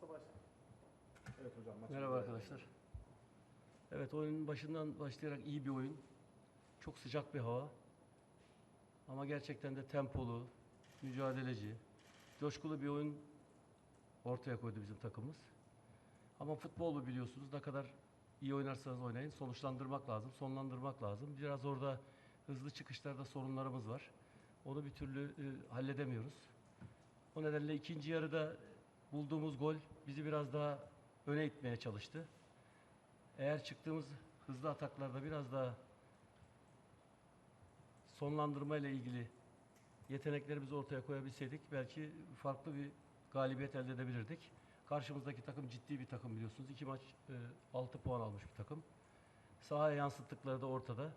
Hazır mıyız? Kameraman hazırsa başla. Evet hocam. maçı Merhaba arkadaşlar. Evet oyunun başından başlayarak iyi bir oyun. Çok sıcak bir hava. Ama gerçekten de tempolu, mücadeleci, coşkulu bir oyun ortaya koydu bizim takımımız. Ama futbolu biliyorsunuz ne kadar iyi oynarsanız oynayın sonuçlandırmak lazım, sonlandırmak lazım. Biraz orada hızlı çıkışlarda sorunlarımız var. Onu bir türlü e, halledemiyoruz. O nedenle ikinci yarıda bulduğumuz gol bizi biraz daha öne itmeye çalıştı. Eğer çıktığımız hızlı ataklarda biraz daha sonlandırma ile ilgili yeteneklerimizi ortaya koyabilseydik belki farklı bir galibiyet elde edebilirdik. Karşımızdaki takım ciddi bir takım biliyorsunuz. İki maç 6 puan almış bir takım. Sahaya yansıttıkları da ortada.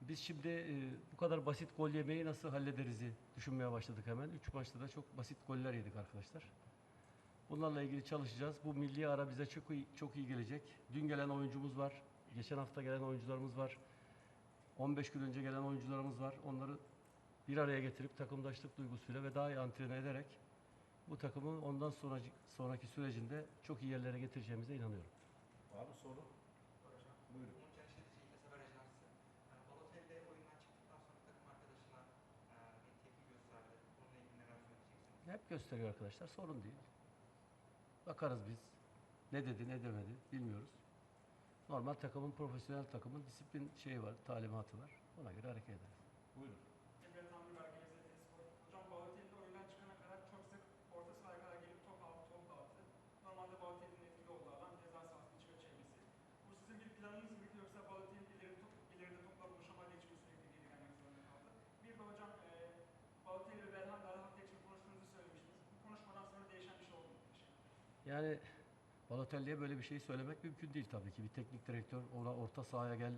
Biz şimdi e, bu kadar basit gol yemeyi nasıl hallederiz'i düşünmeye başladık hemen. Üç maçta da çok basit goller yedik arkadaşlar. Bunlarla ilgili çalışacağız. Bu milli ara bize çok iyi, çok iyi gelecek. Dün gelen oyuncumuz var. Geçen hafta gelen oyuncularımız var. 15 gün önce gelen oyuncularımız var. Onları bir araya getirip takımdaşlık duygusuyla ve daha iyi antrenman ederek bu takımı ondan sonra sonraki sürecinde çok iyi yerlere getireceğimize inanıyorum. Var mı soru? Buyurun. E? Hep gösteriyor arkadaşlar. Sorun değil. Bakarız biz. Ne dedi, ne demedi bilmiyoruz. Normal takımın, profesyonel takımın disiplin şeyi var, talimatı var. Ona göre hareket ederiz. Buyurun. Yani Balotelli'ye böyle bir şey söylemek mümkün değil tabii ki. Bir teknik direktör ona orta sahaya gel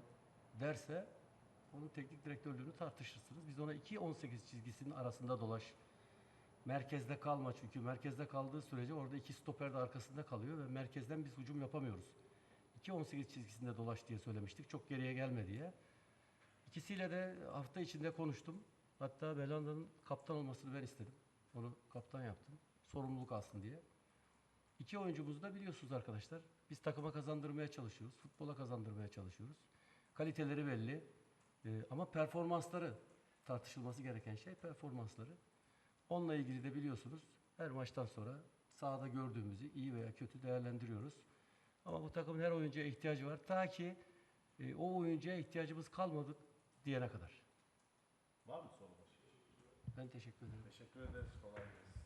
derse onun teknik direktörlüğünü tartışırsınız. Biz ona 2-18 çizgisinin arasında dolaş. Merkezde kalma çünkü merkezde kaldığı sürece orada iki stoper de arkasında kalıyor ve merkezden biz hücum yapamıyoruz. 2-18 çizgisinde dolaş diye söylemiştik. Çok geriye gelme diye. İkisiyle de hafta içinde konuştum. Hatta Belanda'nın kaptan olmasını ben istedim. Onu kaptan yaptım. Sorumluluk alsın diye. İki oyuncumuzu da biliyorsunuz arkadaşlar. Biz takıma kazandırmaya çalışıyoruz. Futbola kazandırmaya çalışıyoruz. Kaliteleri belli. Ee, ama performansları tartışılması gereken şey performansları. Onunla ilgili de biliyorsunuz her maçtan sonra sahada gördüğümüzü iyi veya kötü değerlendiriyoruz. Ama bu takımın her oyuncuya ihtiyacı var. Ta ki e, o oyuncuya ihtiyacımız kalmadı diyene kadar. Var mı soru? Ben teşekkür ederim. Teşekkür ederiz. Kolay gelsin.